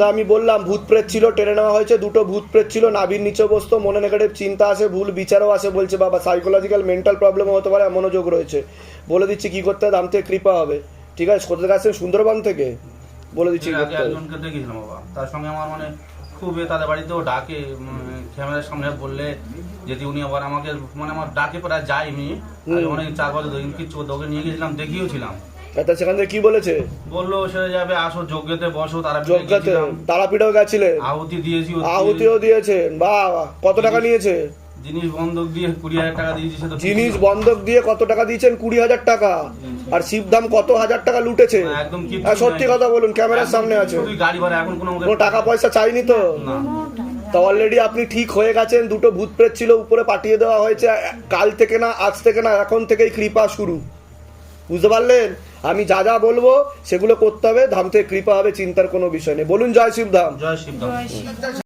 তা আমি বললাম ভূত প্রেত ছিল টেনে নেওয়া হয়েছে দুটো ভূত প্রেত ছিল নাভির নিচে বসতো মনে নেগেটিভ চিন্তা আসে ভুল বিচারও আসে বলছে বাবা সাইকোলজিক্যাল মেন্টাল প্রবলেমও হতে পারে মনোযোগ রয়েছে। বলে দিচ্ছি কি করতে দাম থেকে কৃপা হবে। ঠিক আছে কোথা থেকে আসছেন? সুন্দরবন থেকে? বলে দিচ্ছি একজনকে দেখেছিলাম বাবা। তার সঙ্গে আমার মানে খুব তাদের বাড়িতেও ডাকে ক্যামেরার সামনে বললে যদি উনি আবার আমাকে মানে আমার ডাকে প্রায় যায়নি। অনেক চার বছর ধরে কিচ্ছু করতে ওকে নিয়ে গেছিলাম দেখিয়েছিলাম। তা সেখান থেকে কি বলেছে? বলল সে যাবে আসো যোগ্যতে বসো তারা যোগ্যতে তারাপীঠেও গেছিলেন আহুতি দিয়েছি আহুতিও দিয়েছেন বা কত টাকা নিয়েছে? জিনিস বন্ধক দিয়ে কুড়ি হাজার টাকা দিয়েছি জিনিস বন্ধক দিয়ে কত টাকা দিয়েছেন? কুড়ি হাজার টাকা। আর শিবধাম কত হাজার টাকা লুটেছে? একদম সত্যি কথা বলুন ক্যামেরার সামনে আছে। গাড়ি ভাড়া এখন কোনো টাকা পয়সা চাইনি তো? না। তা অলরেডি আপনি ঠিক হয়ে গেছেন দুটো ভূত প্রেত ছিল উপরে পাঠিয়ে দেওয়া হয়েছে কাল থেকে না আজ থেকে না এখন থেকেই কৃপা শুরু। বুঝতে পারলেন? আমি যা যা বলব সেগুলো করতে হবে ধাম থেকে কৃপা হবে চিন্তার কোনো বিষয় নেই। বলুন জয় শিবধাম। জয় শিবধাম।